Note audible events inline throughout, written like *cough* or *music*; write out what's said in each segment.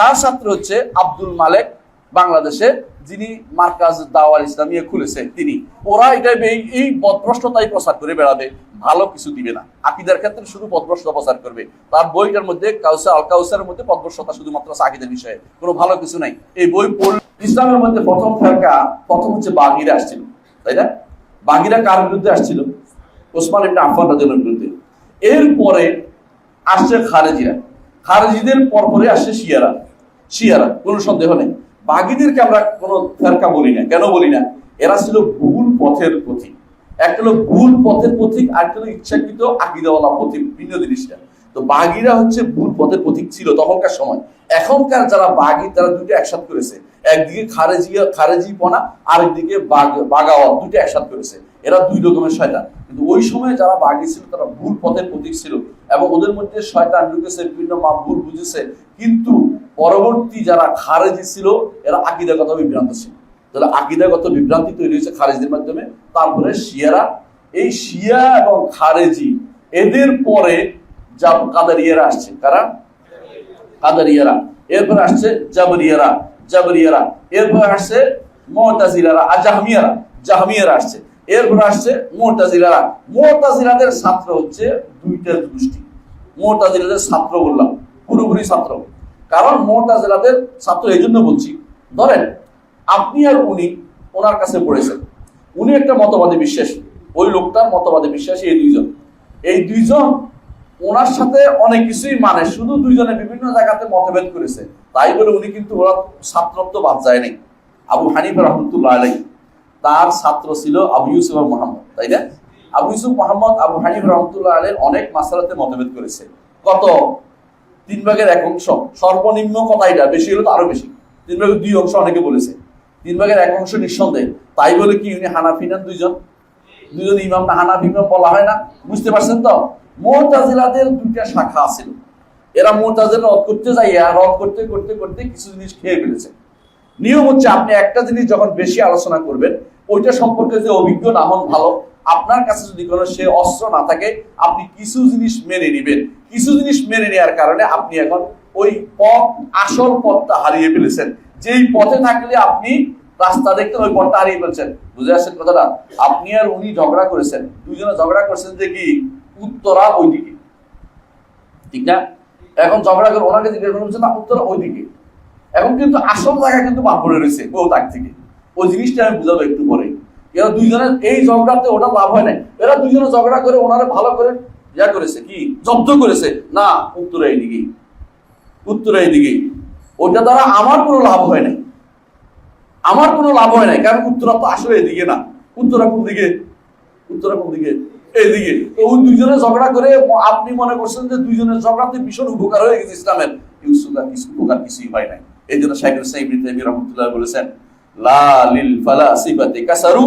তার ছাত্র হচ্ছে আব্দুল মালেক, বাংলাদেশে, যিনি মার্কাজ দাওয়াল ইসলামিয়া খুলেছে তিনি, ওরা এটা এই- পদভ্রষ্টতাই প্রচার করে বেড়াবে, ভালো কিছু দিবে না। আকিদার ক্ষেত্রে শুধু পদভ্রষ্টতা প্রচার করবে। তার বইটার মধ্যে কাউসার, আল কাউসারের মধ্যে পদভ্রষ্টতা শুধুমাত্র আকিদার বিষয়ে, কোনো ভালো কিছু নাই। এই বই ইসলামের মধ্যে প্রথম ফেরকা, প্রথম হচ্ছে বাগিরা আসছিল, তাই না? বাগিরা কার বিরুদ্ধে আসছিল? ওসমান ইবনে আফফান রাদিয়াল্লাহু বিরুদ্ধে। এরপরে আসছে খারেজিরা। খারেজিদের পরপরে আসছে শিয়ারা। শিয়ারা, কোনো সন্দেহ নেই। বাগিদেরকে আমরা কোনো ফেরকা বলি না। কেন বলি না? এরা ছিল ভুল পথের প্রতীক একটা হলো ভুল পথের প্রতীক আর একটা হলো ইচ্ছাকৃত আকিদাওয়ালা প্রতীক ভিন্ন জিনিসটা। তো বাগিরা হচ্ছে ভুল পথের প্রতীক ছিল তখনকার সময়। এখনকার যারা বাগি তারা দুটো একসাথ করেছে। একদিকে খারেজিয়া খারেজি পনা আরেকদিকে বাগ বাগাওয়াত দুটো একসাথ করেছে। এরা দুই রকমের শয়তান। কিন্তু ওই সময় যারা বাগি ছিল, তারা ভুল পথের প্রতীক ছিল। এবং ওদের মধ্যে শয়তান ঢুকেছে, বিভিন্ন মা বুঝেছে। কিন্তু পরবর্তী যারা খারেজি ছিল, এরা আকিদাগত বিভ্রান্ত ছিল। তাহলে আকিদাগত বিভ্রান্তি তৈরি হয়েছে খারেজিদের মাধ্যমে। তারপরে শিয়ারা। এই শিয়া এবং খারেজি, এদের পরে যা কাদারিয়ারা আসছে। কারা? কাদারিয়ারা। এরপর আসছে জাবরিয়ারা। জাবরিয়ারা। এরপর আসছে মোহতাজিরারা আর জাহমিয়ারা জাহামিয়ারা আসছে। এরপর আসছে মোহতাজিরারা মোহতাজিরাদের ছাত্র হচ্ছে দুইটা গোষ্ঠী। মোহতাজিরাদের ছাত্র বললাম, পুরোপুরি ছাত্র। কারণ মোহতাজিরাদের ছাত্র এই জন্য বলছি, ধরেন আপনি আর উনি ওনার কাছে পড়েছেন। উনি একটা মতবাদে বিশ্বাসী, ওই লোকটার মতবাদে বিশ্বাসী এই দুইজন। এই দুইজন ওনার সাথে অনেক কিছুই মানে শুধু দুইজনে বিভিন্ন জায়গাতে মতভেদ করেছে। তাই বলে উনি কিন্তু ওরা ছাত্রত্ব বাদ যায় নাই। আবু হানিফ রহমতুল্লাহ আলাই তার ছাত্র ছিল আবু ইউসুফ মোহাম্মদ, তাই না? আবু ইউসুফ মোহাম্মদ, আবু হানিফ রহমতুল্লাহ আলের অনেক মাসালাতে মতভেদ করেছে। কত? তিন ভাগের এক অংশ। সর্বনিম্ন কথা এটা, বেশি হলে তো আরও বেশি। তিন ভাগের দুই অংশ অনেকে বলেছে। তিন ভাগের এক অংশ নিঃসন্দেহ। তাই বলে কি উনি হানাফি না দুইজন? দুজন ইমাম না হানাফি ইমাম বলা হয় না? বুঝতে পারছেন তো? মোহতাজিলাদের দুইটা শাখা আছিল। এরা মোহতাজিলা রদ করতে যাই রদ করতে করতে করতে কিছু জিনিস খেয়ে ফেলেছে। নিয়ম হচ্ছে আপনি একটা জিনিস যখন বেশি আলোচনা করবেন, ওইটা সম্পর্কে যে অভিজ্ঞ না হন ভালো, আপনার কাছে যদি কোনো সে অস্ত্র না থাকে, আপনি কিছু জিনিস মেনে নেবেন। কিছু জিনিস মেনে নেওয়ার কারণে আপনি এখন ওই পথ, আসল পথটা হারিয়ে ফেলেছেন। যেই পথে থাকলে আপনি রাস্তা দেখতে ওই পথটা হারিয়ে ফেলছেন। বুঝে আসছেন কথাটা? আপনি আর উনি ঝগড়া করেছেন। দুজনে ঝগড়া করেছেন যে কি? উত্তরা ওইদিকে। ঠিক না? এখন ঝগড়া করে ওনাকে জিজ্ঞেস করছেন, না, উত্তরা ওইদিকে। এখন কিন্তু আসল জায়গা কিন্তু বাদ পড়ে রয়েছে বহুত আগ থেকে। ওই জিনিসটা আমি বুঝাবো একটু পরে। এরা দুইজনের এই ঝগড়াতে ওটা লাভ হয় নাই। এরা দুইজনে ঝগড়া করে ওনারা ভালো করে ইয়া করেছে কি? জব্দ করেছে। না, উত্তরা এইদিকেই উত্তরা এইদিকেই ওটা দ্বারা আমার কোনো লাভ হয় নাই। আমার কোনো লাভ হয় নাই, কারণ উত্তরা তো আসলে এদিকে না। উত্তরা কোন দিকে? উত্তরা কোন দিকে? এইদিকে। ওই দুইজনে ঝগড়া করে আপনি মনে করছেন যে দুইজনের ঝগড়াতে ভীষণ উপকার হয়ে গেছে ইসলামের। ইউসুফা কিছু উপকার কিছুই হয় নাই। এই জন্য শাইখুল রহমতুল্লাহ বলেছেন কাসারু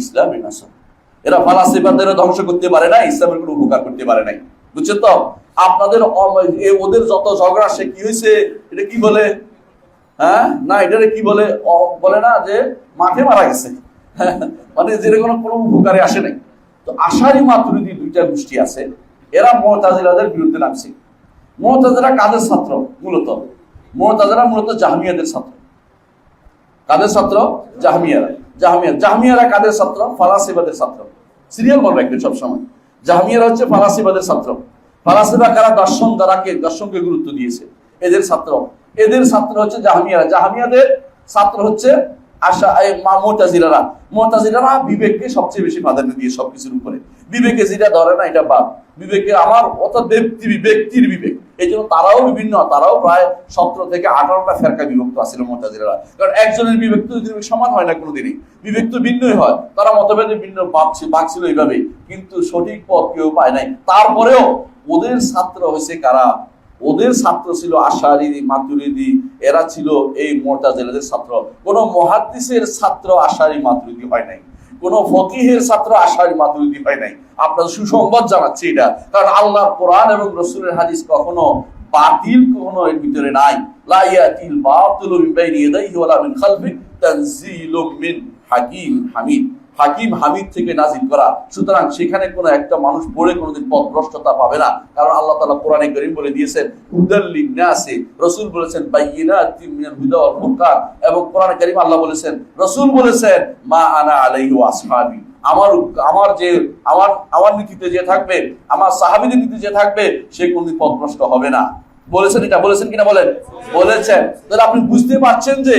ইসলামি নাসার। এরা ধ্বংস করতে পারে না, ইসলামের কোনো উপকার করতে পারে নাই। বুঝছেন তো? আপনাদের ওদের যত ঝগড়া, সে কি হয়েছে এটা কি বলে? হ্যাঁ? না, এটারে কি বলে? বলে না যে মাঠে মারা গেছে। *laughs* মানে যেরকম কোনো উপকারে আসে নাই। তো আশারি মাতুরিদি দুইটা গোষ্ঠী আছে, এরা মোহতাজিলাদের বিরুদ্ধে নামছে। মোহতাজিরা কাদের ছাত্র? মূলত মোহতাজিরা মূলত জাহামিয়াদের ছাত্র। কাদের ছাত্র? জাহামিয়ারা। জাহামিয়া। জাহামিয়ারা কাদের ছাত্র? ফালাসিবাদের ছাত্র। সিরিয়াল বলবে একদিন সবসময়। জাহামিয়ারা হচ্ছে ফালাসিবাদের ছাত্র। ফালাসিবা কারা? দর্শন দ্বারাকে, দর্শনকে গুরুত্ব দিয়েছে। এদের ছাত্র। এদের ছাত্র হচ্ছে জাহামিয়ারা। জাহামিয়াদের ছাত্র হচ্ছে আশা এই মা- মোতাজিলারা মোতাজিলারা বিবেককে সবচেয়ে বেশি প্রাধান্য দিয়ে সবকিছুর উপরে। বিবেকে যেটা ধরে না, এটা বাদ। বিবেকে আমার, অর্থাৎ ব্যক্তি, ব্যক্তির বিবেক। এই জন্য তারাও বিভিন্ন, তারাও প্রায় সতেরো থেকে আঠারোটা ফেরকা বিভক্ত আছিল মোতাজিলারা কারণ একজনের বিবেক তো সমান হয় না কোনোদিনই, বিবেক তো ভিন্নই হয়। তারা মতভেদে ভিন্ন ভাব ছিল, ভাগ এইভাবে কিন্তু সঠিক পথ কেউ পায় নাই। তারপরেও ওদের ছাত্র হয়েছে কারা? ওদের ছাত্র ছিল আশারি মাতুরিদি। এরা ছিল এই মোতাজেলাদের ছাত্র। কোন মহাদ্দিসের ছাত্র আশারি, মাতুরিদি হয় নাই। কোন ফকিহের ছাত্র আশার মাতুরিদি হয় নাই। আপনার সুসংবাদ জানাচ্ছি এটা। কারণ আল্লাহ কোরআন এবং রসুলের হাদিস কখনো বাতিল, কখনো এর ভিতরে নাই। লাইয়াতিল ইয়াতিল বাতিলু মিন বাইনি ইয়াদাইহি ওয়ালা মিন খালফি তানজিলুম মিন হাকিম হামিদ। হাকিম হামিদ থেকে নাজিল করা। সুতরাং সেখানে কোনো একটা মানুষ পড়ে কোনোদিন পথভ্রষ্টতা পাবে না। কারণ আল্লাহ তাআলা কোরআনে করিম বলে দিয়েছেন হুদাল্লিন নাসি রাসূল বলেছেন ফুরকান। এবং কোরআনে কারিম আল্লাহ বলেছেন, রাসূল বলেছেন, মা আনা আলাইহি আসহাবি। আমার আমার যে, আমার আমার নীতিতে যে থাকবে, আমার সাহাবীদের নীতি যে থাকবে, সে কোনদিন পথভ্রষ্ট হবে না। বলেছেন এটা, বলেছেন কিনা বলেন? বলেছেন। তাহলে আপনি বুঝতে পারছেন যে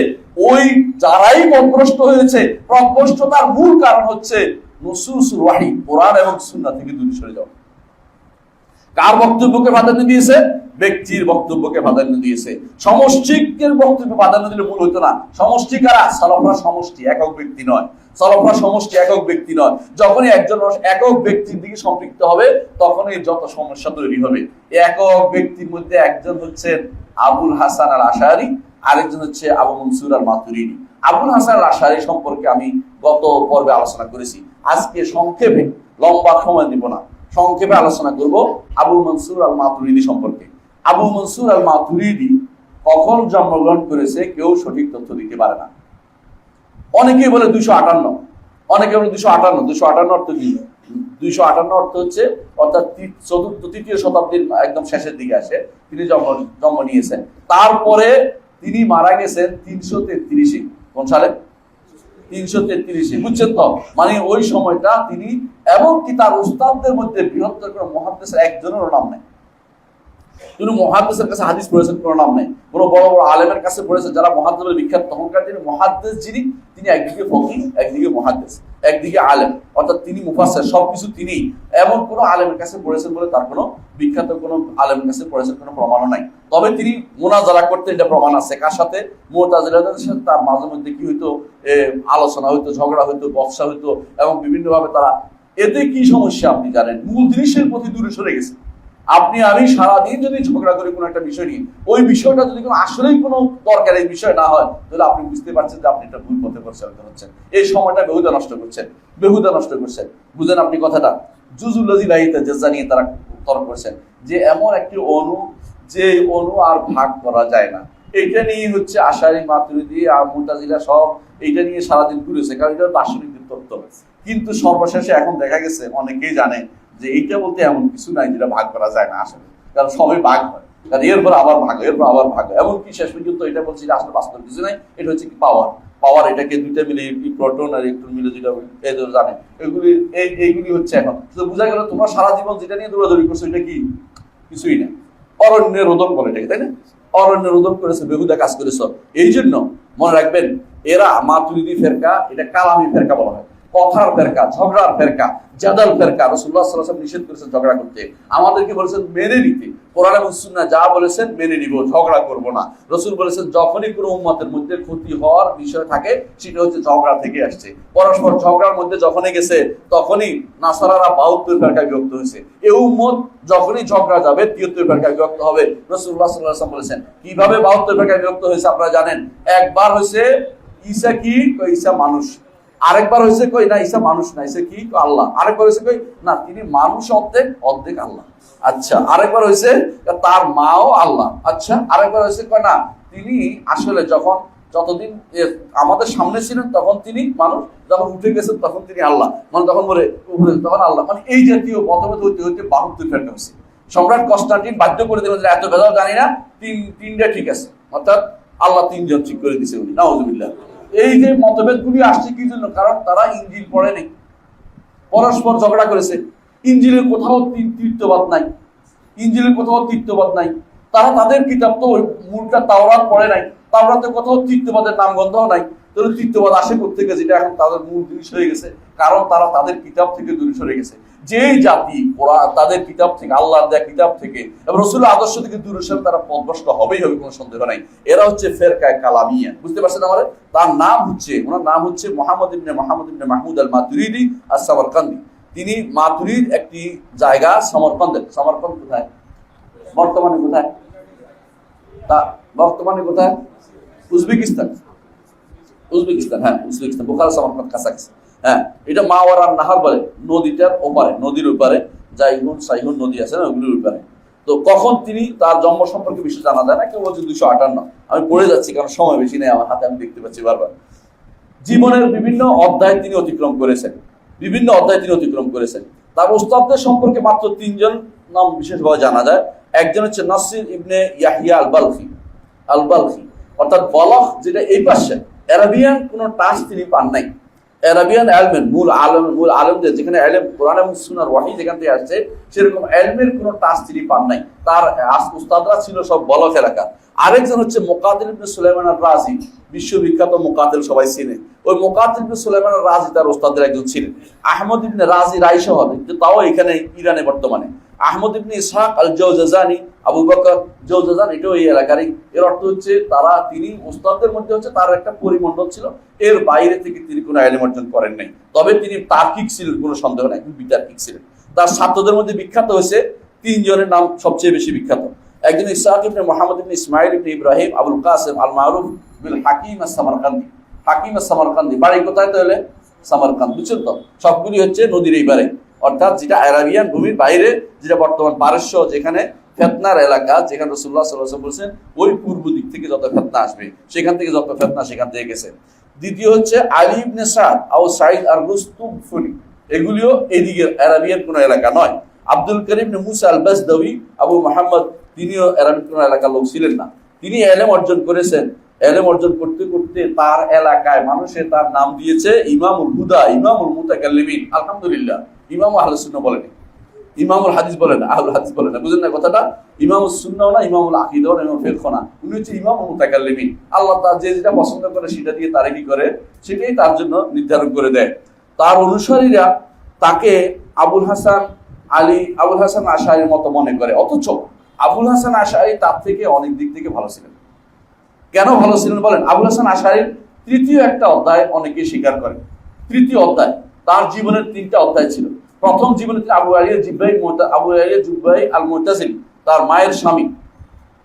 ওই যারাই পথভ্রষ্ট হয়েছে পথভ্রষ্টতার মূল কারণ হচ্ছে নুসুস ওয়াহি, কোরআন এবং সুন্না থেকে দূরে সরে যাওয়া। কার বক্তব্যকে প্রাধান্য দিয়েছে? ব্যক্তির বক্তব্যকে প্রাধান্য দিয়েছে। সমষ্টিকের বক্তব্য প্রাধান্য দিলে ভুল হতো না। সমষ্টি কারা? সালফরা সমষ্টি, একক ব্যক্তি নয়। সালফরা সমষ্টি একক ব্যক্তি নয়। যখনই একজন মানুষ একক ব্যক্তির দিকে সম্পৃক্ত হবে, তখনই যত সমস্যা তৈরি হবে। একক ব্যক্তির মধ্যে একজন হচ্ছেন আবুল হাসান আল আশারি আরেকজন হচ্ছে আবু মনসুর আল মাতুরিনি আবুল হাসান আল আশারি সম্পর্কে আমি গত পর্বে আলোচনা করেছি। আজকে সংক্ষেপে লম্বা সময় দিব না। সংক্ষেপে আলোচনা করব আবু মনসুর আল মাতুরিদি সম্পর্কে। আবু মনসুর আল মাতুরিদি কখন জন্মগ্রহণ করেছে কেউ সঠিক তথ্য দিতে পারে না। অনেকেই বলে দুইশো আটান্ন। অনেকে বলে দুইশো আটান্ন। দুশো আটান্ন অর্থ কি? দুইশো আটান্ন অর্থ হচ্ছে, অর্থাৎ চতুর্থ, তৃতীয় শতাব্দীর একদম শেষের দিকে আসে, তিনি জন্ম জন্ম নিয়েছেন। তারপরে তিনি মারা গেছেন তিনশো তেত্রিশে। কোন সালে? তিনশো তেত্রিশে। বুঝছেন তো? মানে ওই সময়টা তিনি এমনকি তার উস্তাদদের মধ্যে বৃহত্তর কোনো মহাদেশের একজনেরও নাম নেই। তিনি মহাদ্দেশের কাছে হাদিস পড়েছেন, কোনো নাম নেই। কোনো বড় বড় আলেমের কাছে পড়েছেন, যারা মহাদ্দেশের বিখ্যাত, তখনকার দিনে মহাদ্দেশ যিনি, তিনি একদিকে ফকির একদিকে মহাদ্দেশ একদিকে আলেম। অর্থাৎ তিনি মুফাসসির, সবকিছু তিনি। এমন কোনো আলেমের কাছে পড়েছেন বলে তার কোনো বিখ্যাত কোনো আলেমের কাছে পড়েছেন কোনো প্রমাণও নাই। তবে তিনি মোনাজারা করতে এটা প্রমাণ আছে। কার সাথে? মোতাজিলাদের সাথে। তার মাঝে মধ্যে কি হইতো? আলোচনা হইতো, ঝগড়া হইতো বক্সা হইতো এবং বিভিন্নভাবে তারা এতে কি সমস্যা আপনি জানেন? মূল জিনিসের প্রতি দূরে সরে গেছে। আপনি, আমি সারাদিন যদি ঝগড়া করি কোনো একটা বিষয় নিয়ে, ওই বিষয়টা যদি কোনো আসলেই কোনো দরকারি বিষয় না হয়, তাহলে আপনি বুঝতে পারছেন যে আপনি একটা ভুল পথে পরিচালিত হচ্ছেন। এই সময়টা বেহুদা নষ্ট করছেন বেহুদা নষ্ট করছেন বুঝেন আপনি কথাটা? জুজুল্লাজি লাহিতে জেজা নিয়ে তারা তর্ক করছেন যে, এমন একটি অনু যে অনু আর ভাগ করা যায় না। এটা নিয়ে হচ্ছে আশারি মাতুরিদি আর মুতাজিলা সব এইটা নিয়ে সারাদিন ঘুরেছে, কারণ এটা দার্শনিক তত্ত্ব কিন্তু সর্বশেষে এখন দেখা গেছে, অনেকেই জানে যে এইটা বলতে এমন কিছু নাই যেটা ভাগ করা যায় না আসলে। কারণ সবাই ভাগ হয়। কারণ এরপর আবার ভাগ এরপর আবার ভাগ। এমনকি শেষ পর্যন্ত এটা বলছি আসলে বাস্তব কিছু নাই, এটা হচ্ছে কি পাওয়ার পাওয়ার এটাকে দুইটা মিলে প্রোটন আর ইলেকট্রন মিলে যেটা জানে। এগুলি এই এইগুলি হচ্ছে এখন। বোঝা গেল তোমরা সারা জীবন যেটা নিয়ে দৌড়াদৌড়ি করছ, এটা কি? কিছুই না। অরণ্যে রোদন বলে এটাকে, তাই না? অরণ্যে রোদন করেছে, বেহুদা কাজ করেছ এই জন্য মনে রাখবেন, এরা মাতুরিদি ফেরকা, এটা কালামি ফেরকা বলা হয়। কথার ফেরকা, ঝগড়ার ফেরকা জাদাল ফেরকা রসুল্লাহ সাল্লাহ নিষেধ করেছেন ঝগড়া করতে। আমাদেরকে বলেছেন? মেনে নিতে। কোরআন এবং সুন্না যা বলেছেন মেনে নিব, ঝগড়া করব না। রসুল বলেছেন, যখনই কোনো উম্মতের মধ্যে ক্ষতি হওয়ার বিষয় থাকে, সেটা হচ্ছে ঝগড়া থেকে আসছে। পরস্পর ঝগড়ার মধ্যে যখনই গেছে, তখনই নাসারারা বাহাত্তর ফেরকায় বিভক্ত হয়েছে। এই উম্মত যখনই ঝগড়া যাবে, তিয়াত্তর ফেরকায় বিভক্ত হবে। রসুল্লাহ সাল্লাহ বলেছেন, কীভাবে বাহাত্তর ফেরকায় বিভক্ত হয়েছে আপনারা জানেন? একবার হয়েছে, ঈসা কি? ঈসা মানুষ। আরেকবার হয়েছে কই, না, ঈসা মানুষ না, ঈসা কি? আল্লাহ। আরেকবার হয়েছে কই, না, তিনি মানুষ অর্ধেক অর্ধেক আল্লাহ। আচ্ছা আরেকবার হয়েছে তার মাও আল্লাহ। আচ্ছা আরেকবার হয়েছে কই, না, তিনি আসলে যখন, যতদিন আমাদের সামনে ছিলেন, তখন তিনি মানুষ, যখন উঠে গেছেন, তখন তিনি আল্লাহ। মানে তখন বলে তখন আল্লাহ। মানে এই জাতীয় মতভেদ হইতে হইতে বাহাত্তর ফেরকা হয়েছে সম্রাট কনস্টান্টিন বাধ্য করে দিলেন এত ভেদাও জানি না, তিন, তিনটা ঠিক আছে। অর্থাৎ আল্লাহ তিনজন ঠিক করে দিছে উনি। নাউজুবিল্লাহ। এই যে মতভেদগুলি আসছে কি জন্য? কারণ তারা ইঞ্জিল পড়েনি পরস্পর ঝগড়া করেছে। ইঞ্জিলের কোথাও তি- তীর্থবাদ নাই। ইঞ্জিলের কোথাও তীর্থবাদ নাই। তারা তাদের কিতাব তো মূলটা তাওরাত পড়ে নাই। তাওরাতে কোথাও তীর্থবাদের নাম গন্ধও নাই। তাহলে তীর্থবাদ আসে থেকে যেটা এখন তাদের মূল জিনিস হয়ে গেছে। কারণ তারা তাদের কিতাব থেকে দূরে সরে গেছে। যে জাতি, ওরা তাদের কিতাব থেকে আল্লাহ দেয়া কিতাব থেকে, এবং রসুলের আদর্শ থেকে দূরে সরে তারা পদভ্রষ্ট হবেই হবে, কোনো সন্দেহ নাই। এরা হচ্ছে ফেরকায় কালামিয়া। বুঝতে পারছেন আমার? তার নাম হচ্ছে, ওনার নাম হচ্ছে মোহাম্মদ ইবনে মোহাম্মদ ইবনে মাহমুদ আল মাতুরিদি আর সামরকান্দি তিনি মাতুরির একটি জায়গা সমরকন্দ কোথায়? বর্তমানে কোথায়? তা, বর্তমানে কোথায়? উজবেকিস্তান। উজবেকিস্তান হ্যাঁ উজবেকিস্তান বোকারা সমরকন্দ, কাছাকাছি। হ্যাঁ এটা মাওয়ারার নাহার বলে নদীটার ওপারে, নদীর ওপারে জাইহুন সাইহুন নদী আছে না, ওগুলির ওপারে। তো কখন তিনি তার জন্ম সম্পর্কে বেশি জানা যায় না, কেউ বলছে দুইশো আটান্ন। আমি পড়ে যাচ্ছি, কারণ সময় বেশি নেই, আমার হাতে আমি দেখতে পাচ্ছি বারবার। জীবনের বিভিন্ন অধ্যায় তিনি অতিক্রম করেছেন, বিভিন্ন অধ্যায় তিনি অতিক্রম করেছেন। তার ওস্তাদদের সম্পর্কে মাত্র তিনজন নাম বিশেষভাবে জানা যায়। একজন হচ্ছে Nasir ibn Yahya al Balkhi al Balkhi অর্থাৎ বলখ, যেটা এই পাশে, অ্যারাবিয়ান কোনো টাচ তিনি পান নাই। অ্যারাবিয়ান অ্যালমেন মূল আলম, মূল আলমদের, যেখানে অ্যালেম কোরআন এবং সুনার ওয়াহি যেখান থেকে আসছে, সেরকম অ্যালমের কোনো টাচ তিনি পান নাই। তার উস্তাদরা ছিল সব বলক এলাকা আরেকজন হচ্ছে মোকাদিল ইবনে সুলাইমান আর রাজি বিশ্ববিখ্যাত মোকাদিল সবাই চিনে। ওই মোকাদিল ইবনে সুলাইমান আর রাজি তার ওস্তাদের একজন ছিলেন। আহমদ ইবনে রাজি হবে কিন্তু তাও এখানে ইরানে বর্তমানে। আহমদ ইবনে ইসহাক আল জৌজাজানি আবু বকর জৌজাজান এটাও এই এলাকারই। এর অর্থ হচ্ছে তারা, তিনি ওস্তাদদের মধ্যে হচ্ছে তার একটা পরিমণ্ডল ছিল। এর বাইরে থেকে তিনি কোনো আইলেম অর্জন করেন নাই। তবে তিনি তার্কিক ছিলেন, কোনো সন্দেহ নাই কিন্তু বিতার্কিক ছিলেন। তার ছাত্রদের মধ্যে বিখ্যাত হয়েছে তিনজনের নাম সবচেয়ে বেশি বিখ্যাত। একজন ইসহাক ইবনে মোহাম্মদ ইবনে ইসমাইল ইবনে ইব্রাহিম, আবুল কাসেম আল মারুফ বিল হাকিম সামারকান্দি হাকিম সামারকান্দি বাড়ি কোথায় তাহলে? সামারকান্দ, বুঝছেন তো? সবগুলি হচ্ছে নদীর এইবারে। অর্থাৎ যেটা আরাবিয়ান ভূমির বাইরে, যেটা বর্তমান পারস্য, যেখানে ফেতনার এলাকা, যেখানে রসুল্লাহ সাল্লাহ বলছেন, ওই পূর্ব দিক থেকে যত ফেতনা আসবে, সেখান থেকে যত ফেতনা সেখান থেকে গেছে। দ্বিতীয় হচ্ছে আলী ইবনে সাদ আও সাইদ আর রুস্তুম এগুলিও এদিকে আরাবিয়ান কোনো এলাকা নয়। আব্দুল করিম মুসা আল বাসদাউই আবু মোহাম্মদ, তিনিও আরবিক কোনো এলাকার লোক ছিলেন না। তিনি এলেম অর্জন করেছেন। এলেম অর্জন করতে করতে তার এলাকায় মানুষে তার নাম দিয়েছে ইমামুল হুদা, ইমামুল মুতাকাল্লিমিন, আলহামদুলিল্লাহ। ইমাম আহলে বলেন। ইমামুল হাদিস বলেন না, আহলুল হাদিস না। না কথাটা? ইমামুল না ইমামুল না ইমাম না। উনি হচ্ছে মুতাকাল্লিমিন। আল্লাহ তার যে যেটা পছন্দ করে সেটা দিয়ে তারে কি করে? সেটাই তার জন্য নির্ধারণ করে দেয়। তার অনুসারীরা তাকে আবুল হাসান আলী, আবুল হাসান আশারির মতো মনে করে। অথচ আবুল হাসান আশারি তার থেকে অনেক দিক থেকে ভালো ছিলেন। কেন ভালো ছিলেন বলেন? আবুল হাসান আশারির তৃতীয় একটা অধ্যায় অনেকে স্বীকার করে। তৃতীয় অধ্যায়। তার জীবনের তিনটা অধ্যায় ছিল। প্রথম জীবনে তিনি আবু আলিয়া জিব্বাই আবু আলিয়া জুব্বাই আল মোতাজিল তার মায়ের স্বামী।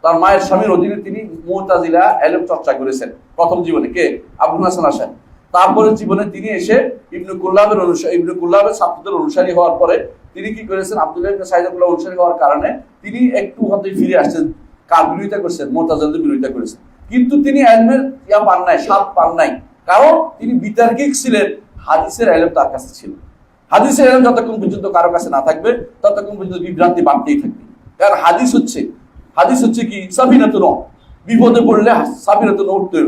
তার মায়ের স্বামীর অধীনে তিনি মোতাজিলা এলম চর্চা করেছেন প্রথম জীবনে। কে? আবুল হাসান আশারি তারপরে জীবনে তিনি এসে ইবনু কুল্লাবের অনুসারী ইবনু কুল্লাবের ছাত্রদের অনুসারী হওয়ার পরে তিনি কি করেছেন? আব্দুল্লাহ ইবনে সাইদুল্লাহ অনুসারী হওয়ার কারণে তিনি একটু হতে ফিরে আসছেন। কার বিরোধিতা করেছেন? মোতাজালদের বিরোধিতা করেছেন। কিন্তু তিনি এলমের ইয়া পান নাই, স্বাদ পান নাই। কারণ তিনি বিতার্কিক ছিলেন। হাদিসের এলম তার কাছে ছিল। হাদিসের এলম যতক্ষণ পর্যন্ত কারও কাছে না থাকবে, ততক্ষণ পর্যন্ত বিভ্রান্তি বাড়তেই থাকবে। কারণ হাদিস হচ্ছে হাদিস হচ্ছে কি? সাবিনাত বিপদে পড়লে সাবিনাত উঠতে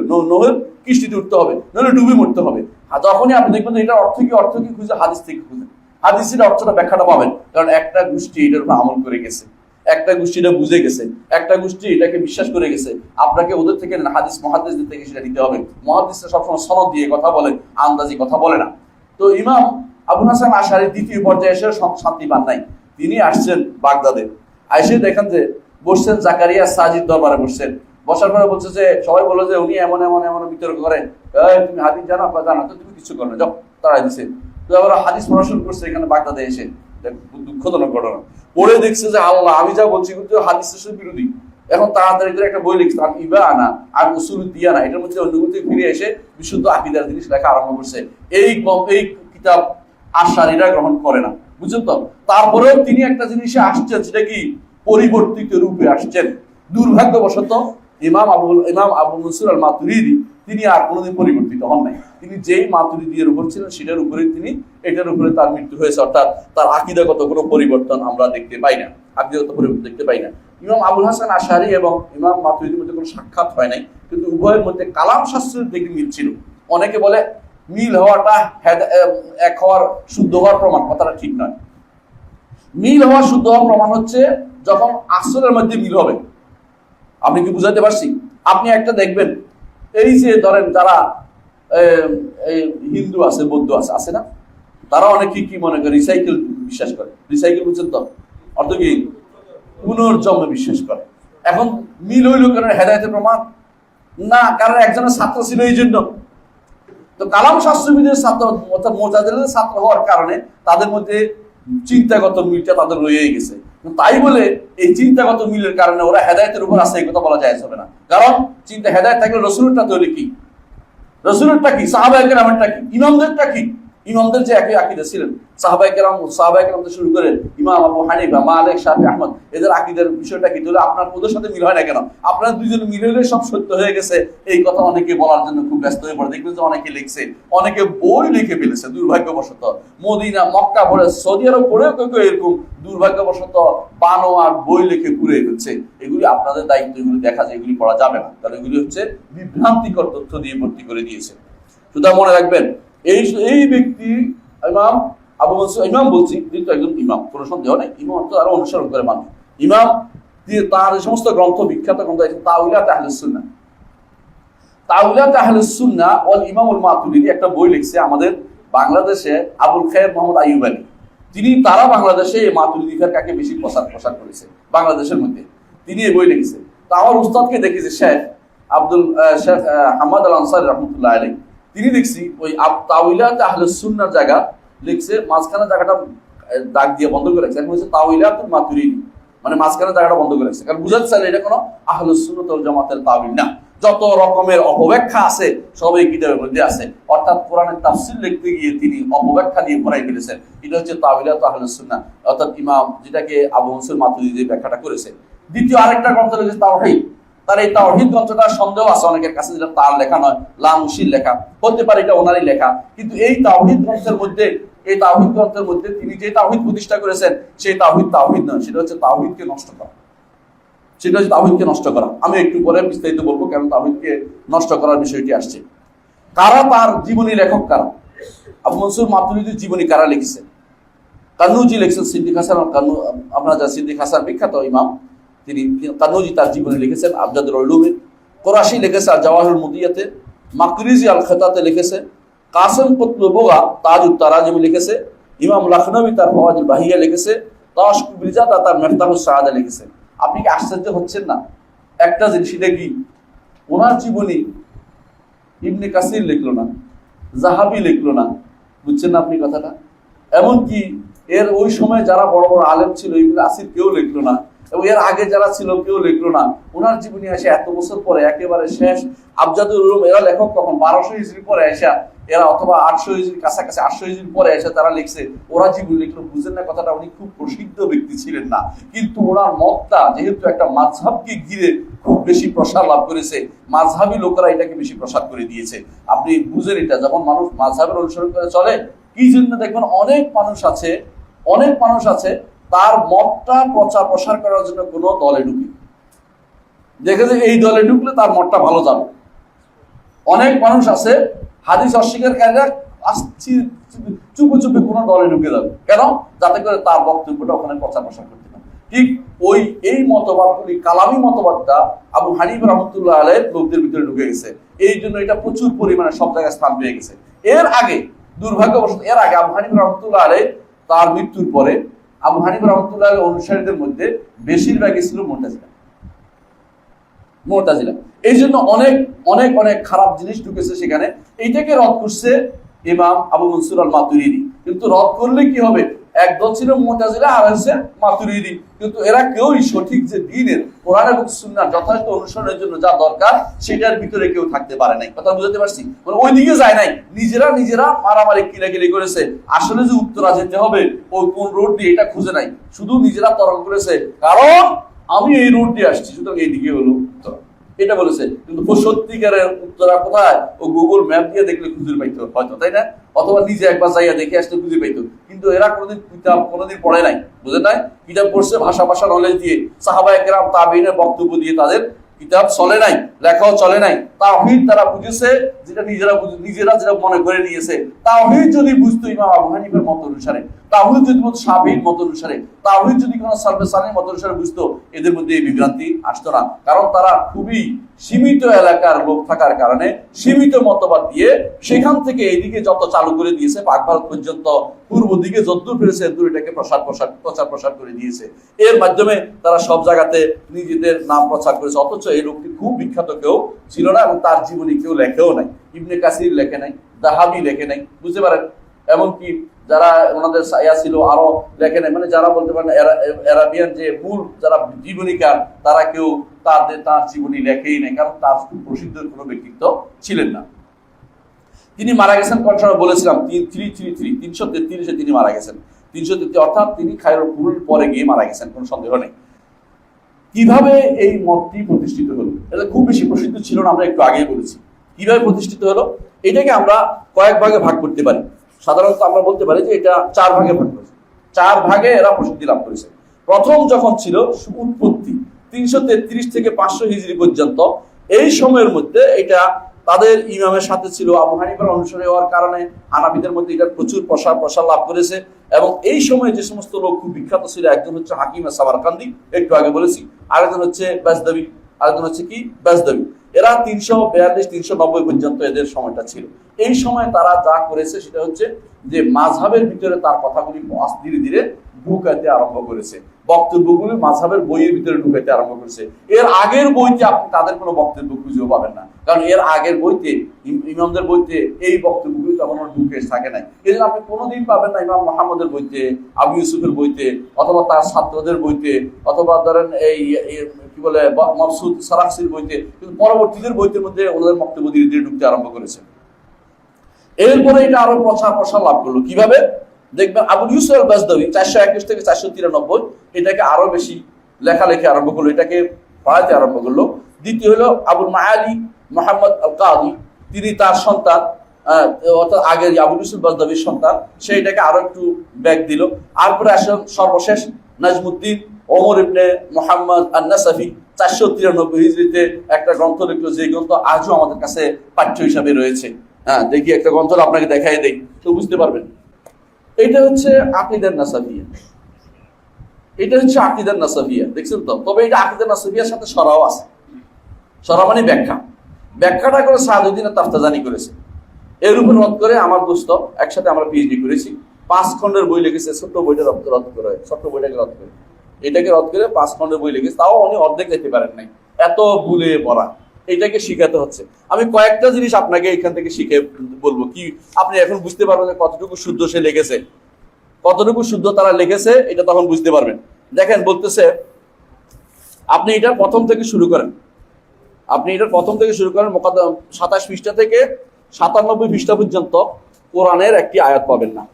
কিস্তিতে উঠতে হবে, নইলে ডুবে মরতে হবে। তখনই আপনি দেখবেন এটার অর্থ কি অর্থ কি খুঁজে হাদিস থেকে খুঁজে। হাদিসের অর্থটা ব্যাখ্যাটা পাবেন। কারণ একটা গোষ্ঠী এটার উপর আমল করে গেছে। একটা গোষ্ঠী এটা বুঝে গেছে একটা গোষ্ঠী এটাকে বিশ্বাস করে গেছে আপনাকে ওদের থেকে হাদিস মহাদিসদের থেকে সেটা নিতে হবে। মহাদিসরা সবসময় সনদ দিয়ে কথা বলে আন্দাজি কথা বলে না। তো ইমাম আবুল হাসান আশারি দ্বিতীয় পর্যায়ে এসে শান্তি পান নাই। তিনি আসছেন বাগদাদে। আইসে দেখেন যে বসছেন জাকারিয়া সাজিদ দরবারে বসছেন। বসার পরে বলছে যে সবাই বলে যে উনি এমন এমন এমন বিতর্ক করে "এই, তুমি হাদিস জানো? বা জানো। তো তুমি কিছু করো না। যাও তারাই দিছে। তো আবার হাদিস শুরু করছে এখানে বাগদাদে এসে। দেখ, দুঃখজনক ঘটনা। পড়ে দেখছে যে আল্লাহ, আমি যা বলছি কিন্তু হাদিসের সাথে বিরোধী। এখন তাড়াতাড়ি করে একটা বই লিখছে আর ইবা আনা আর উসুল দিয়া না এটার মধ্যে থেকে ফিরে এসে বিশুদ্ধ আকিদার জিনিস লেখা আরম্ভ করছে। এই এই কিতাব আশারিরা গ্রহণ করে না। বুঝছেন তো? তারপরেও তিনি একটা জিনিসে আসছেন সেটা কি? পরিবর্তিত রূপে আসছেন। দুর্ভাগ্যবশত ইমাম আবুল, ইমাম আবু মনসুর আল মাতুরিদি তিনি আর কোনোদিন পরিবর্তিত হন নাই। তিনি যেই মাতুরিদির উপর ছিলেন, সেটার উপরে তিনি, এটার উপরে তার মৃত্যু হয়েছে। অর্থাৎ তার আকিদাগত কোনো পরিবর্তন আমরা দেখতে পাই না। আকিদাগত পরিবর্তন দেখতে পাই না। ইমাম আবুল হাসান আশারি এবং ইমাম মাতুরিদির মধ্যে কোনো সাক্ষাৎ হয় নাই, কিন্তু উভয়ের মধ্যে কালাম শাস্ত্রের দিকে মিল ছিল। অনেকে বলে মিল হওয়াটা এক হওয়ার, শুদ্ধ হওয়ার প্রমাণ, কথাটা ঠিক নয়। মিল হওয়া শুদ্ধ হওয়ার প্রমাণ হচ্ছে যখন আসরের মধ্যে মিল হবে। আপনি কি বুঝাতে পারছি? আপনি একটা দেখবেন এই যে ধরেন যারা হিন্দু আছে, বৌদ্ধ আছে আছে না? তারা অনেকে কি মনে করে? রিসাইকেল বিশ্বাস করে। রিসাইকেল বুঝছেন তো? অর্থ কি? পুনর্জন্মে বিশ্বাস করে। এখন মিল হইল কেন? হেদায়তের প্রমাণ? না, কারণ একজনের ছাত্র ছিল এই জন্য। তো কালাম শাস্ত্রবিদের ছাত্র অর্থাৎ মোজাদের ছাত্র হওয়ার কারণে তাদের মধ্যে চিন্তাগত মিলটা তাদের রয়ে গেছে। তাই বলে এই চিন্তাগত মিলের কারণে ওরা হেদায়তের উপর আসে এই কথা বলা যায় হবে না। কারণ চিন্তা হেদায়ত থাকলে রসুলটা তৈরি কি? রসুলেরটা কি? সাহাবাহিকের নামেরটা কি? ইমামদেরটা কি? ইমামদের যে একই আকিদা ছিলেন সাহাবাই কেরাম সাহাবাই কেরাম শুরু করে ইমাম আবু হানিফা, মালিক শাহি আহমদ, এদের আকিদের বিষয়টা কি? তাহলে আপনার ওদের সাথে মিল হয় না কেন? আপনার দুইজন মিল হলে সব সত্য হয়ে গেছে। এই কথা অনেকে বলার জন্য খুব ব্যস্ত হয়ে পড়ে। দেখবেন যে অনেকে লিখছে, অনেকে বই লিখে ফেলেছে দুর্ভাগ্যবশত। মদিনা, মক্কা পড়ে, সৌদি আরব পড়েও কেউ কেউ এরকম দুর্ভাগ্যবশত বানো আর বই লিখে ঘুরে ফেলছে। এগুলি আপনাদের দায়িত্ব, এগুলি দেখা যায়, এগুলি পড়া যাবে না। কারণ এগুলি হচ্ছে বিভ্রান্তিকর তথ্য দিয়ে ভর্তি করে দিয়েছে। সুতরাং মনে রাখবেন এই এই ব্যক্তি ইমাম আবু মনসুর ইমাম বলছি একজন ইমাম, কোনো সন্দেহ নেই। ইমাম তো আরও অনুসরণ করে মানুষ। ইমাম তার সমস্ত গ্রন্থ, বিখ্যাত গ্রন্থ আছে তাউলিয়াত আহলুস সুন্নাহ ওয়াল ইমামুল মাতুরিদি একটা বই লিখছে আমাদের বাংলাদেশে আবুল খায়ের মোহাম্মদ আইয়ুব আলী। তিনি, তারা বাংলাদেশে এই মাতুরিদি ফেরকাকে বেশি প্রচার, প্রসার করেছে, বাংলাদেশের মধ্যে। তিনি এই বই লিখেছে। তা আমার উস্তাদকে দেখেছে Sheikh Abdul Sheikh Hamad al Ansar রহমতুল্লাহ আলী তিনি দেখছি ওই তাউইলাত আহলুস সুন্নাহর জায়গা লিখছে মাঝখানে জায়গাটা দাগ দিয়ে বন্ধ করে রাখছে। এখন হচ্ছে তাউইলাত মাতুরিদি মানে মাঝখানে জায়গাটা বন্ধ করে রাখছে। কারণ বুঝাতে চাইলে এটা কোনো আহলুস সুন্নাত ওয়াল জামাতের তাবিল না। যত রকমের অপব্যাখ্যা আছে, সব এই কিতাবের মধ্যে আছে। অর্থাৎ কোরআনের তাফসীর লিখতে গিয়ে তিনি অপব্যাখ্যা দিয়ে ভরাই ফেলেছেন। এটা হচ্ছে তাবিলাত আহলুস সুন্নাহ। অর্থাৎ ইমাম, যেটাকে আবু মনসুর মাতুরিদি যে ব্যাখ্যাটা করেছে। দ্বিতীয় আরেকটা গ্রন্থ রয়েছে তাওহীদ। তার এই তাওহীদ গ্রন্থটা সন্দেহ আছে অনেকের কাছে, যেটা তার লেখা নয়, লামুশির লেখা। হতে পারে এটা ওনারই লেখা। কিন্তু এই তাওহীদ গ্রন্থের মধ্যে, এই তাওহীদ গ্রন্থের মধ্যে তিনি যে তাওহীদ প্রতিষ্ঠা করেছেন, সেই তাওহীদ তাওহীদ নয়, সেটা হচ্ছে তাওহীদকে নষ্ট করা। সেটা হচ্ছে তাওহীদকে নষ্ট করা। আমি একটু পরে বিস্তারিত বলব কেন তাওহীদকে নষ্ট করার বিষয়টি আসছে। কারা তার জীবনী লেখক কারা? আবু মনসুর মাতুরিদির জীবনী কারা লিখেছেন? কান্নুজি লিখছেন সিদ্দিক হাসান কান্নু আপনারা যা সিদ্দিক হাসান বিখ্যাত ইমাম তিনি কান্নুজি তার জীবনী লিখেছেন আবজাদুল উলুমে। কোরাশি লিখেছে আর জাওয়াহুল মুদিয়াতে। মাকরিজি আল খেতাতে লিখেছে। কাসেম কুতলু বোগা তাজ তারাজিম লিখেছে। ইমাম লখনবী তার ফওয়াজুল বাহিয়া লিখেছে। তাশ বিরজাদা তার মেফতাহুস সাহাদা লিখেছে। আপনি কি আশ্চর্য হচ্ছেন না? একটা জিনিস এটা কি ওনার জীবনী ইবনে কাসির লিখলো না জাহাবি লিখলো না। বুঝছেন না আপনি কথাটা? এমনকি এর ওই সময় যারা বড় বড় আলেম ছিল, ইবনে আসির কেউ লিখলো না। এবং এর আগে যারা ছিল কেউ লিখলো না। ওনার জীবনী আসে এত বছর পরে, একেবারে শেষ। আবজাদুল উলুম এরা লেখক কখন? বারোশো হিজড়ি পরে আসা এরা অথবা আটশো হিজড়ির কাছাকাছি আটশো হিজড়ির পরে এসে তারা লিখছে, ওরা জীবনী লিখলো। বুঝেন না কথাটা, উনি খুব প্রসিদ্ধ ব্যক্তি ছিলেন না। কিন্তু ওনার মতটা, যেহেতু একটা মাঝহাবকে ঘিরে খুব বেশি প্রসার লাভ করেছে মাঝহাবি লোকেরা এটাকে বেশি প্রসার করে দিয়েছে। আপনি বুঝেন এটা, যখন মানুষ মাঝহাবের অনুসরণ করে চলে, কি জন্য দেখবেন অনেক মানুষ আছে, অনেক মানুষ আছে তার মতটা প্রচার প্রসার করার জন্য কোনো দলে ঢুকে দেখে যে এই দলে ঢুকলে তার মতটা ভালো যাবে। অনেক মানুষ আছে, হাদিস অস্বীকারীরা চুপে চুপে কোনো দলে ঢুকে যাবে। কেন? যাতে করে তার বক্তব্যটা ওখানে প্রচার প্রসার করতে পারে। ঠিক ওই, এই মতবাদগুলি, কালামি মতবাদটা আবু হানিফ রহমতুল্লাহ আলের লোকদের ভিতরে ঢুকে গেছে। এই জন্য এটা প্রচুর পরিমাণে সব জায়গায় স্থান পেয়ে গেছে। এর আগে, দুর্ভাগ্যবশত এর আগে আবু হানিফ রহমতুল্লাহ আলে তার মৃত্যুর পরে আবু হানিফ রহমতুল্লাহ অনুসারীদের মধ্যে বেশিরভাগই ছিল মোটাজিলা মোটাজিলা এই জন্য অনেক অনেক অনেক খারাপ জিনিস ঢুকেছে সেখানে। এইটাকে রদ করছে ইমাম আবু মনসুর আল মাতুরিদি কিন্তু রদ করলে কি হবে? একদল ছিল মোটাজিলা আর হচ্ছে মাতুরিদি। কিন্তু এরা কেউই সঠিক যে দিনের কোরআন এবং সুন্নাহ যথাযথ অনুসরণের জন্য যা দরকার, সেটার ভিতরে কেউ থাকতে পারে নাই। কথা বুঝতে পারছি? মানে ওই দিকে যায় নাই। নিজেরা নিজেরা মারামারি কিলাকিলি করেছে। আসলে যে উত্তরা যেতে হবে ওই কোন রোড দিয়ে এটা খুঁজে নাই। শুধু নিজেরা তরক করেছে। কারণ আমি এই রোড দিয়ে আসছি, সুতরাং এইদিকে হলো উত্তরা। এটা বলেছে। কিন্তু সত্যিকারের উত্তরা কোথায়? ও গুগল ম্যাপ দিয়ে দেখলে খুঁজে পাইতে হয়তো, তাই না? অথবা নিজে একবার যাইয়া দেখে আসতে খুঁজে পেত কিন্তু এরা কোনোদিন কিতাব, কোনোদিন পড়ে নাই। বুঝে নাই? কিতাব পড়ছে ভাষা ভাষা নলেজ দিয়ে। সাহাবা একরাম তাবিনের বক্তব্য দিয়ে তাদের কিতাব চলে নাই, লেখাও চলে নাই। তাহিদ তারা বুঝেছে, যেটা নিজেরা নিজেরা যেটা মনে করে নিয়েছে। তাহিদ যদি বুঝতো ইমাম আবু হানিফের মত অনুসারে। তাওহীদ যদি মত শাফির মত অনুসারে, তাওহীদ যদি কোনো সালফে সালের মত অনুসারে বুঝতো, এদের মধ্যে এই বিভ্রান্তি আসতো না। কারণ তারা খুবই সীমিত এলাকার লোক থাকার কারণে সীমিত মতবাদ দিয়ে সেখান থেকে এইদিকে যত চালু করে দিয়েছে পাক ভারত পর্যন্ত পূর্ব দিকে যদ্দূর পেরেছে এদ্দূর এটাকে প্রসার প্রসার প্রচার, প্রসার করে দিয়েছে। এর মাধ্যমে তারা সব জায়গাতে নিজেদের নাম প্রচার করেছে। অথচ এই লোকটি খুব বিখ্যাত কেউ ছিল না এবং তার জীবনী কেউ লেখেও নাই। ইবনে কাসির লেখে নাই, দাহাবি লেখে নাই, বুঝতে পারেন? এমনকি যারা ওনাদের সায়া ছিল, আরও লেখে নাই মানে যারা বলতে পারেন অ্যারাবিয়ান যে মূল যারা জীবনীকার, তারা কেউ তাদের, তার জীবনী লেখেই নাই, কারণ তার প্রসিদ্ধ কোনো ব্যক্তিত্ব ছিলেন না। তিনি মারা গেছেন সময় বলেছিলাম থ্রি থ্রি থ্রি তিনশো তেত্রিশে তিনি মারা গেছেন। তিনশো তেত্রিশ, অর্থাৎ তিনি খায়রুল কুরুল পরে গিয়ে মারা গেছেন, কোনো সন্দেহ নেই। কীভাবে এই মতটি প্রতিষ্ঠিত হলো? এটা খুব বেশি প্রসিদ্ধ ছিল না, আমরা একটু আগেই বলেছি। কীভাবে প্রতিষ্ঠিত হলো? এটাকে আমরা কয়েক ভাগে ভাগ করতে পারি। সাধারণত আমরা বলতে পারি যে এটা চার ভাগে ভাগ করেছে চার ভাগে এরা প্রসিদ্ধি লাভ করেছে। প্রথম যখন ছিল উৎপত্তি, তিনশো তেত্রিশ থেকে পাঁচশো হিজড়ি পর্যন্ত, এই সময়ের মধ্যে এটা তাদের ইমামের সাথে ছিল, আবু হানিফার হওয়ার কারণে হানাবিদের মধ্যে এটা প্রচুর প্রসার প্রসার লাভ করেছে এবং এই সময়ে যে সমস্ত লোক খুব বিখ্যাত ছিল, একজন হচ্ছে হাকিম সাবারকান্দি, একটু আগে বলেছি, আরেকজন হচ্ছে ব্যাসদাবি আরেকজন হচ্ছে কি? ব্যাসদাবি এরা তিনশো বিয়াল্লিশ, তিনশো নব্বই পর্যন্ত এদের সময়টা ছিল। এই সময় তারা যা করেছে সেটা হচ্ছে যে মাঝাবের ভিতরে তার কথাগুলি ধীরে ধীরে ঢুকাইতে আরম্ভ করেছে। বক্তব্যগুলি মাঝাবের বইয়ের ভিতরে ঢুকাইতে আরম্ভ করেছে। এর আগের বইতে আপনি তাদের কোনো বক্তব্য খুঁজেও পাবেন না। কারণ এর আগের বইতে ইমামদের বইতে এই বক্তব্যগুলি তখন আর ঢুকে থাকে নাই। এই জন্য আপনি কোনোদিন পাবেন না ইমাম মোহাম্মদের বইতে, আবু ইউসুফের বইতে, অথবা তার ছাত্রদের বইতে, অথবা ধরেন এই কি বলে মকসুদ সারাক্সির বইতে, কিন্তু পরবর্তীদের বইতের মধ্যে ওনাদের বক্তব্য ধীরে ধীরে ঢুকতে আরম্ভ করেছে। এরপরে এটা আরও প্রচার প্রসার লাভ করল। কীভাবে? দেখবেন আবুল ইউসুফ আল বাজদাবি চারশো একুশ থেকে চারশো তিরানব্বই এটাকে আরও বেশি লেখালেখি আরম্ভ করল, এটাকে পড়াতে আরম্ভ করল। দ্বিতীয় হলো আবুল মায়ালি মোহাম্মদ কাদি তিনি তার সন্তান অর্থাৎ আগের আবুল ইউসুফ বাজদাবির সন্তান সেইটাকে আরও একটু ব্যাগ দিল। তারপরে আসেন সর্বশেষ নাজমুদ্দিন ওমর ইবনে মোহাম্মদ আন্নাসাফি, চারশো তিরানব্বই হিজড়িতে একটা গ্রন্থ লিখলো, যে গ্রন্থ আজও আমাদের কাছে পাঠ্য হিসাবে রয়েছে। হ্যাঁ দেখি একটা গ্রন্থ আপনাকে দেখাই দেই, তো বুঝতে পারবেন। এটা হচ্ছে আকিদার নাসাফিয়া। এটা হচ্ছে আকিদার নাসাফিয়া, দেখছেন তো? তবে এটা আকিদার নাসাফিয়ার সাথে সরাও আছে। সরা মানে ব্যাখ্যা। ব্যাখ্যাটা করে সাহাদুদ্দিন তাফতাজানি করেছে। এর উপর রদ করে আমার দোস্ত একসাথে আমরা পিএইচডি করেছি। পাঁচ খণ্ডের বই লিখেছে, ছোট্ট বইটা রদ রদ করে, ছোট্ট বইটাকে রদ করে। এটাকে রদ করে পাঁচ খণ্ডের বই লিখেছে। তাও উনি অর্ধেক লিখতে পারেন নাই। এত ভুলে পড়া এটাকে শিখাতে হচ্ছে। আমি কয়েকটা জিনিস আপনাকে এখান থেকে শিখে বলব। কি আপনি এখন বুঝতে পারবেন যে কতটুকু শুদ্ধ সে লিখেছে। কতটুকু শুদ্ধ তারা লিখেছে, এটা তখন বুঝতে পারবেন। দেখেন বলতেছে, আপনি এটা প্রথম থেকে শুরু করেন। আপনি এটা প্রথম থেকে শুরু করেন সাতাশ পৃষ্ঠা থেকে সাতানব্বই পৃষ্ঠা পর্যন্ত কোরআনের একটি আয়াত পাবেন না।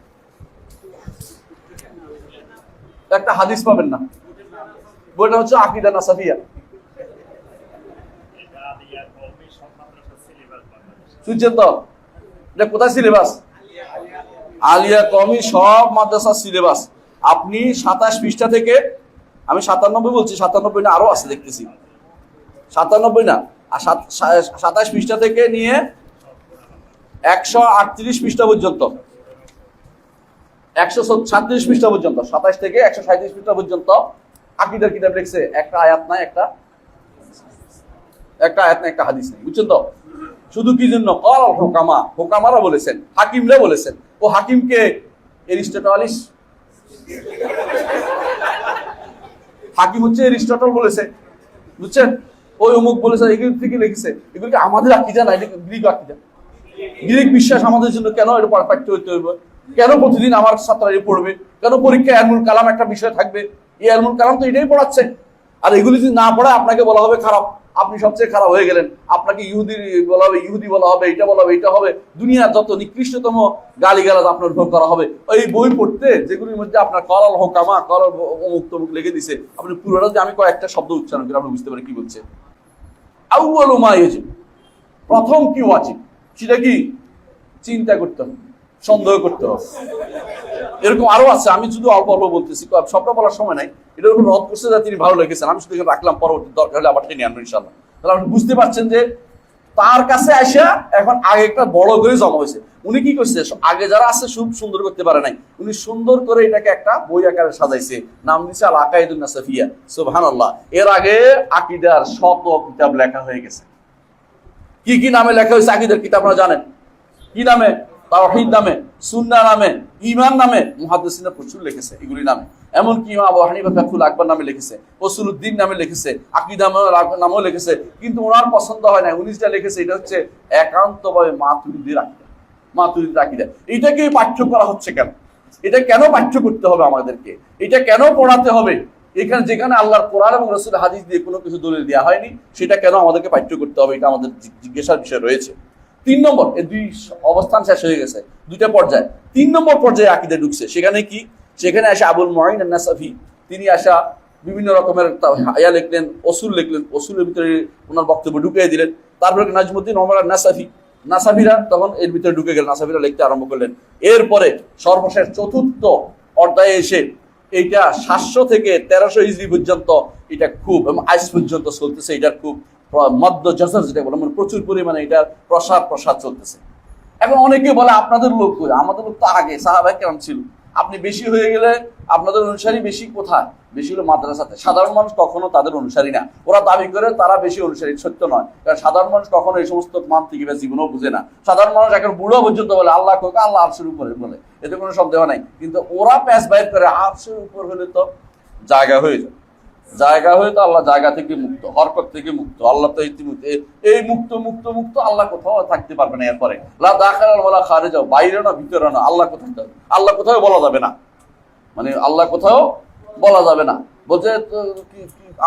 একটা হাদিস পাবেন না। বইটা হচ্ছে আকিদা নাসাফিয়া। শুনছেন তো? এটা কোথায় সিলেবাস? আলিয়া কমি সব মাদ্রাসার সিলেবাস। আপনি সাতাশ পৃষ্ঠা থেকে, আমি সাতানব্বই বলছি, সাতানব্বই না, আরও আছে দেখতেছি। সাতানব্বই না, আর সাতাশ পৃষ্ঠা থেকে নিয়ে একশো আটত্রিশ পৃষ্ঠা পর্যন্ত। একশো সাতত্রিশ পৃষ্ঠা পর্যন্ত, সাতাশ থেকে একশো সাঁত্রিশ পৃষ্ঠা পর্যন্ত আকিদার কিতাব লিখছে। একটা আয়াত নাই, একটা একটা আয়াত নাই, একটা হাদিস নেই, বুঝছেন তো? শুধু কি জন্য? কল হোকামা। হোকামারা বলেছেন, হাকিমরা বলেছেন। ও হাকিমকে এরিস্টটলিস। হাকিম হচ্ছে এরিস্টটল বলেছে, বুঝছেন? ওই অমুক বলেছে এগুলো থেকে লিখেছে। এগুলো কি আমাদের আকিদা না? এটা গ্রিক আকিদা? গ্রিক বিশ্বাস আমাদের জন্য কেন এটা পা- পাঠ্য হইতে হইবে? কেন প্রতিদিন আমার ছাত্ররা পড়বে? কেন পরীক্ষায় এলমুল কালাম একটা বিষয় থাকবে? এই এলমুল কালাম তো এটাই পড়াচ্ছে। আর এগুলি যদি না পড়ে আপনাকে বলা হবে খারাপ। আপনি সবচেয়ে খারাপ হয়ে গেলেন। আপনাকে ইহুদি বলা হবে, ইহুদি বলা হবে, এটা বলা হবে, এটা হবে। দুনিয়ার যত নিকৃষ্টতম গালিগালাজ আপনার ভোগ করা হবে, ওই বই পড়তে যেগুলির মধ্যে আপনার কলাল হোকামা, কলাল অমুক তমুক লিখে দিছে, আপনি পুরোটা যদি আমি কয়েকটা শব্দ উচ্চারণ করে, আপনি বুঝতে পারেন কি বলছে। আউয়ালু মায়েজিব প্রথম কি ওয়াজিব? সেটা কি? চিন্তা করতে হবে, সন্দেহ করতে হবে। এরকম আরও আছে, আমি শুধু অল্প অল্প বলতেছি সবটা বলার সময় নাই। এটা উপর রদ করছে যা তিনি ভালো লেগেছেন আমি শুধু রাখলাম, পরবর্তী দরকার হলে আবার টেনে আনব ইনশাল্লাহ তাহলে আপনি বুঝতে পারছেন যে তার কাছে আসা এখন আগে একটা বড় করে জমা হয়েছে। উনি কি করছে? আগে যারা আছে, খুব সুন্দর করতে পারে নাই। উনি সুন্দর করে এটাকে একটা বই আকারে সাজাইছে। নাম দিছে আল আকাইদুন নাসাফিয়া। সুবহানাল্লাহ। এর আগে আকিদার শত কিতাব লেখা হয়ে গেছে। কি কি নামে লেখা হয়েছে আকিদার কিতাব আপনারা জানেন? কি নামে? তাওহীদ নামে, সুন্নাহ নামে, ঈমান নামে প্রচুর লিখেছে এগুলি নামে। এমনকি আবু হানিফা ফাকুল আকবর নামে লিখেছে উসুলউদ্দিন নামে লিখেছে নামেও লিখেছে, কিন্তু ওনার পছন্দ হয় না উনি যেটা লিখেছে, এটা হচ্ছে একান্তভাবে মাতুরিদির আকীদা। মাতুরিদির আকীদা। এটাকে পাঠ্য করা হচ্ছে কেন? এটা কেন পাঠ্য করতে হবে আমাদেরকে? এটা কেন পড়াতে হবে? এখানে যেখানে আল্লাহর কোরআন এবং রসুল হাদিস দিয়ে কোনো কিছু দলিল দেওয়া হয়নি, সেটা কেন আমাদেরকে পাঠ্য করতে হবে? এটা আমাদের জিজ্ঞাসার বিষয় রয়েছে। তিন নম্বর এই দুই অবস্থান শেষ হয়ে গেছে, দুইটা পর্যায়ে। তিন নম্বর পর্যায়ে আকিদে ঢুকছে, সেখানে কি? সেখানে আসে আবুল মহিন নাসাফি তিনি আসা বিভিন্ন রকমের ইয়া লিখলেন অসুল লিখলেন অসুলের ভিতরে ওনার বক্তব্য ঢুকিয়ে দিলেন। তারপরে নাজমুদ্দিন ওমর নাসাফি নাসাফিরা তখন এর ভিতরে ঢুকে গেল নাসাবিরা লিখতে আরম্ভ করলেন। এরপরে সর্বশেষ চতুর্থ অধ্যায়ে এসে এইটা সাতশো থেকে তেরোশো ইজবি পর্যন্ত এটা খুব, এবং আইস পর্যন্ত চলতেছে, এটার খুব মধ্য জসর যেটা বলে মানে প্রচুর পরিমাণে এটার প্রসার প্রসার চলতেছে। এখন অনেকে বলে, আপনাদের লোক? আমাদের লোক তো আগে সাহাবাহ কেমন ছিল। আপনি বেশি হয়ে গেলে আপনাদের অনুসারী বেশি কোথায়? বেশি হলো মাদ্রাসাতে। সাধারণ মানুষ কখনো তাদের অনুসারী না। ওরা দাবি করে তারা বেশি অনুসারী সত্য নয়। কারণ সাধারণ মানুষ কখনো এই সমস্ত মান বা জীবনও বুঝে না। সাধারণ মানুষ এখন বুড়ো পর্যন্ত বলে, আল্লাহ কোক আল্লাহ আরশের উপরে বলে। এতে কোনো সন্দেহ নাই। কিন্তু ওরা প্যাস বাইর করে, আরশের উপর হলে তো জায়গা হয়ে যায় জায়গা হয়ে তো আল্লাহ জায়গা থেকে মুক্ত, হরকত থেকে মুক্ত, আল্লাহ তো ইতিমধ্যে এই মুক্ত মুক্ত মুক্ত আল্লাহ কোথাও থাকতে পারবে না এরপরে। লা বলা খারে যাও বাইরে না, ভিতরে না, আল্লাহ কোথায় যাবে? আল্লাহ কোথাও বলা যাবে না। মানে আল্লাহ কোথাও বলা যাবে না। বলছে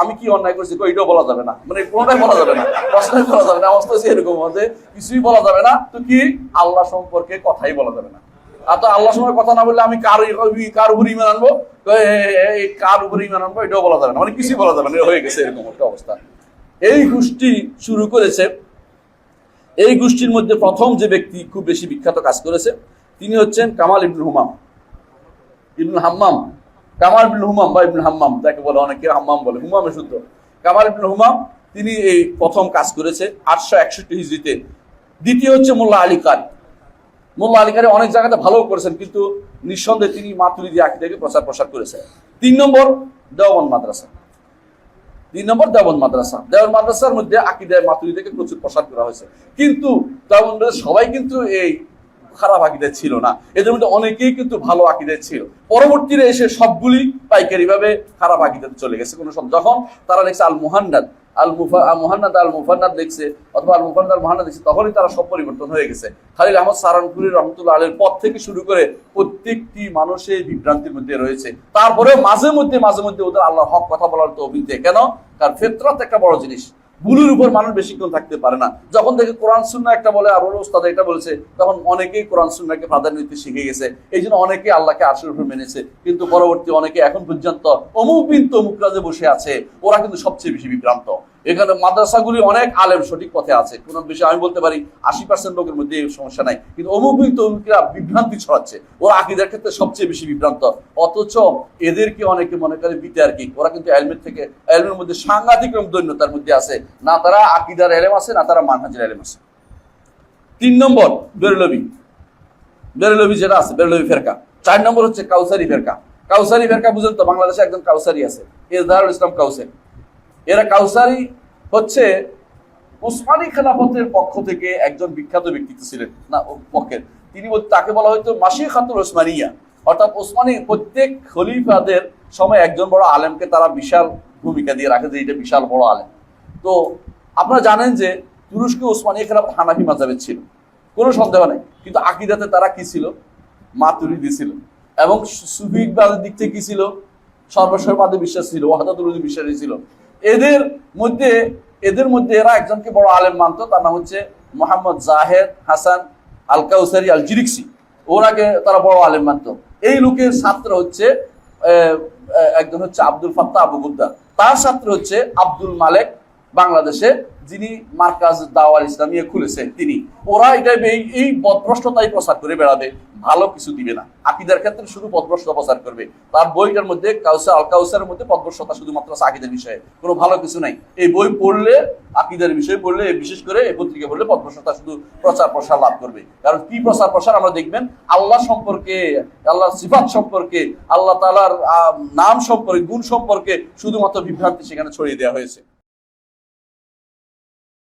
আমি কি অন্যায় করছি? এটাও বলা যাবে না। মানে কোনোটাই বলা যাবে না। প্রশ্নই বলা যাবে না। অবস্থা হচ্ছে এরকম যে, কিছুই বলা যাবে না। তো কি? আল্লাহ সম্পর্কে কথাই বলা যাবে না। আর তো আল্লাহ সময় কথা না বললে আমি কার কার উপর ইমান আনব? কয়, এ- এ- এ- কার উপর ইমান আনব এটাও বলা যাবে না। মানে কিছুই বলা যাবে না। হয়ে গেছে এরকম একটা অবস্থা। এই গোষ্ঠী শুরু করেছে। এই গোষ্ঠীর মধ্যে প্রথম যে ব্যক্তি খুব বেশি বিখ্যাত কাজ করেছে তিনি হচ্ছেন কামাল ইবনুল হুমাম। ইবনুল হাম্মাম। কামাল ইবনুল হুমাম বা ইবনুল হাম্মাম যাকে বলে অনেকে হাম্মাম বলে হুমামে শুদ্ধ। কামাল ইবনুল হুমাম তিনি এই প্রথম কাজ করেছে আটশো একষট্টি হিজড়িতে। দ্বিতীয় হচ্ছে মোল্লা আলী কারি মোল্লা আলী কারি অনেক জায়গাতে ভালো করেছেন, কিন্তু নিঃসন্দেহে তিনি মাতুরিদি আকিদাকে প্রচার প্রসার করেছে তিন নম্বর দেওবন মাদ্রাসা। তিন নম্বর দেওবন মাদ্রাসা। দেওবন মাদ্রাসার মধ্যে আকিদায় মাতুরিদিকে প্রচুর প্রসার করা হয়েছে। কিন্তু মাদ্রাসা সবাই কিন্তু এই খারাপ আকিদায় ছিল না। এদের মধ্যে অনেকেই কিন্তু ভালো আকিদায় ছিল। পরবর্তীতে এসে সবগুলি পাইকারি ভাবে খারাপ আকিদাতে চলে গেছে। কোনো সব যখন তারা লিখছে আল মুহান্নাদ আল মুফা মুহান্নাদ আল মুফান্নাদ লিখছে, অথবা আল মুফান্নাদ মুহান্নাদ লিখছে, তখনই তারা সব পরিবর্তন হয়ে গেছে। খালিল আহমদ সারানপুরি রহমতুল্লাহ আলের পথ থেকে শুরু করে প্রত্যেকটি মানুষের বিভ্রান্তির মধ্যে রয়েছে। তারপরেও মাঝে মধ্যে মাঝে মধ্যে ওদের আল্লাহ হক কথা বলার তো অভিজ্ঞ কেন? কারণ ফেতরাত একটা বড় জিনিস। ভুলের উপর মানুষ বেশিক্ষণ থাকতে পারে না। যখন দেখে কোরআন সুন্না একটা বলে, আর ওস্তাদ এটা বলেছে, তখন অনেকেই কোরআন সুন্নাকে প্রাধান্য দিতে শিখে গেছে। এই জন্য অনেকে আল্লাহকে আশের উপর মেনেছে। কিন্তু পরবর্তী অনেকে এখন পর্যন্ত অমুক বিন তমুক রাজে বসে আছে। ওরা কিন্তু সবচেয়ে বেশি বিভ্রান্ত। এখানে মাদ্রাসাগুলি অনেক আলেম সঠিক পথে আছে। কোন বিষয়ে আমি বলতে পারি আশি পার্সেন্ট লোকের মধ্যে সমস্যা নাই। কিন্তু অমুক তমুকরা বিভ্রান্তি ছড়াচ্ছে। ওরা আকিদের ক্ষেত্রে সবচেয়ে বেশি বিভ্রান্ত। অথচ এদেরকে অনেকে মনে করে বিতে কি ওরা কিন্তু এলমের থেকে এলমের মধ্যে সাংঘাতিক দৈন্যতার মধ্যে আছে। না তারা আকিদার এলেম আছে, না তারা মানহাজের এলেম আছে। তিন নম্বর বেরলবি বেরলবি যেটা আছে বেরলবি ফেরকা। চার নম্বর হচ্ছে কাউসারি ফেরকা। কাউসারি ফেরকা বুঝেন তো, বাংলাদেশে একজন কাউসারি আছে। এজহারুল ইসলাম কাউসারি। এরা কাউসারি হচ্ছে উসমানী খেলাফতের পক্ষ থেকে একজন বিখ্যাত ব্যক্তিত্ব ছিলেন, না পক্ষের। তিনি তাকে বলা হয়তো মাসি খাতুল ওসমানিয়া অর্থাৎ ওসমানী প্রত্যেক খলিফাদের সময় একজন বড় আলেমকে তারা বিশাল ভূমিকা দিয়ে রাখে যে এটা বিশাল বড় আলেম। তো আপনারা জানেন যে তুরস্ক ওসমানী খেলাফত হানাফি মাজাবের ছিল। কোনো সন্দেহ নেই। কিন্তু আকিদাতে তারা কি ছিল? মাতুরি ছিল। এবং সুফিকবাদের দিক থেকে কি ছিল? সর্বস্ববাদে বিশ্বাস ছিল, ওয়াহাদাতুল বিশ্বাসী ছিল। এদের মধ্যে এদের মধ্যে এরা একজনকে বড় আলেম মানতো, তার নাম হচ্ছে মোহাম্মদ জাহেদ হাসান আল কাউসারি আল জিরিক্সি ওনাকে তারা বড় আলেম মানতো। এই লোকের ছাত্র হচ্ছে একজন হচ্ছে আব্দুল ফাত্তা আবু গুদ্দা তার ছাত্র হচ্ছে আব্দুল মালেক বাংলাদেশে, যিনি মার্কাজ দাওয়াল ইসলামিয়া খুলেছেন। তিনি ওরা এটা এই- পদভ্রষ্টতাই প্রচার করে বেড়াবে। ভালো কিছু দিবে না। আকিদার ক্ষেত্রে শুধু পদভ্রষ্টতা প্রচার করবে। তার বইটার মধ্যে কাউসার আল কাউসারের মধ্যে পদভ্রষ্টতা শুধুমাত্র আছে আকিদার বিষয়ে। কোনো ভালো কিছু নাই। এই বই পড়লে, আকিদার বিষয়ে পড়লে, বিশেষ করে এই পত্রিকা পড়লে পদভ্রষ্টতা শুধু প্রচার প্রসার লাভ করবে। কারণ কি প্রচার প্রসার আমরা দেখবেন? আল্লাহ সম্পর্কে, আল্লাহ সিফাত সম্পর্কে, আল্লাহ তালার নাম সম্পর্কে, গুণ সম্পর্কে শুধুমাত্র বিভ্রান্তি সেখানে ছড়িয়ে দেওয়া হয়েছে।